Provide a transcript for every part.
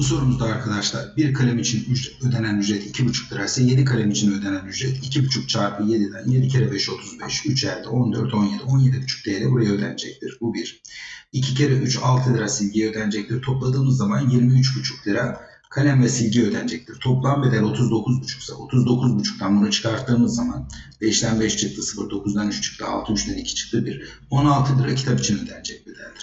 Bu sorumuzda arkadaşlar bir kalem için ücret- ödenen ücret 2,5 lira ise 7 kalem için ödenen ücret 2,5 çarpı 7'den 7 kere 5 35, 3 elde 14, 17, 17,5 TL buraya ödenecektir. Bu bir. 2 kere 3 6 lira silgiye ödenecektir. Topladığımız zaman 23,5 lira kalem ve silgi ödenecektir. Toplam bedel 39,5 ise 39,5'tan bunu çıkarttığımız zaman 5'ten 5 çıktı 0, 9'dan 3 çıktı 6, 3'ten 2 çıktı 1. 16 lira kitap için ödenecek bedeldir.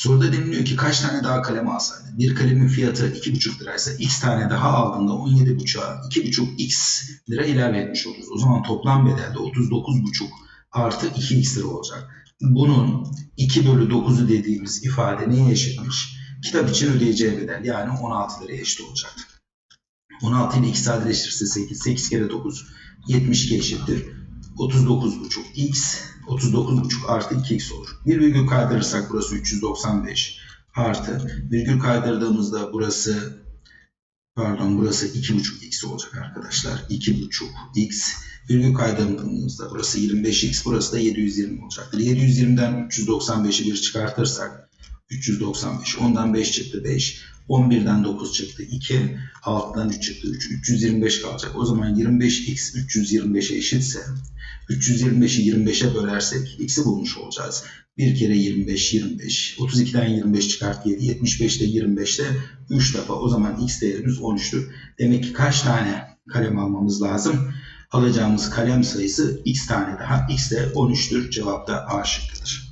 Soruda deniliyor ki kaç tane daha kalem alsaydı? Bir kalemin fiyatı 2,5 liraysa x tane daha aldığında 17,5'a 2,5x lira ilave etmiş oluruz. O zaman toplam bedelde 39,5 artı 2x lira olacak. Bunun 2 bölü 9'u dediğimiz ifade neye eşitmiş? Kitap için ödeyeceği bedel yani 16 liraya eşit olacaktır. 16 ile 2 sadeleştirirse 8, 8 kere 9, 72 eşittir. 39,5 x 39,5 artı 2x olur. Bir virgül kaydırırsak burası 395 artı virgül kaydırdığımızda burası pardon burası 2,5x olacak arkadaşlar. 2,5x virgül kaydırdığımızda burası 25x burası da 720 olacaktır. 720'den 395'i bir çıkartırsak 395 ondan 5 çıktı 5 11'den 9 çıktı 2 6'dan 3 çıktı 3 325 kalacak. O zaman 25x 325'e eşitse 325'i 25'e bölersek x'i bulmuş olacağız. 1 kere 25, 25. 32'den 25 çıkart 7. 75'te 25'te 3 defa. O zaman x değerimiz 13'tür. Demek ki kaç tane kalem almamız lazım? Alacağımız kalem sayısı x tane daha. x de 13'tür. Cevap da A şıkkıdır.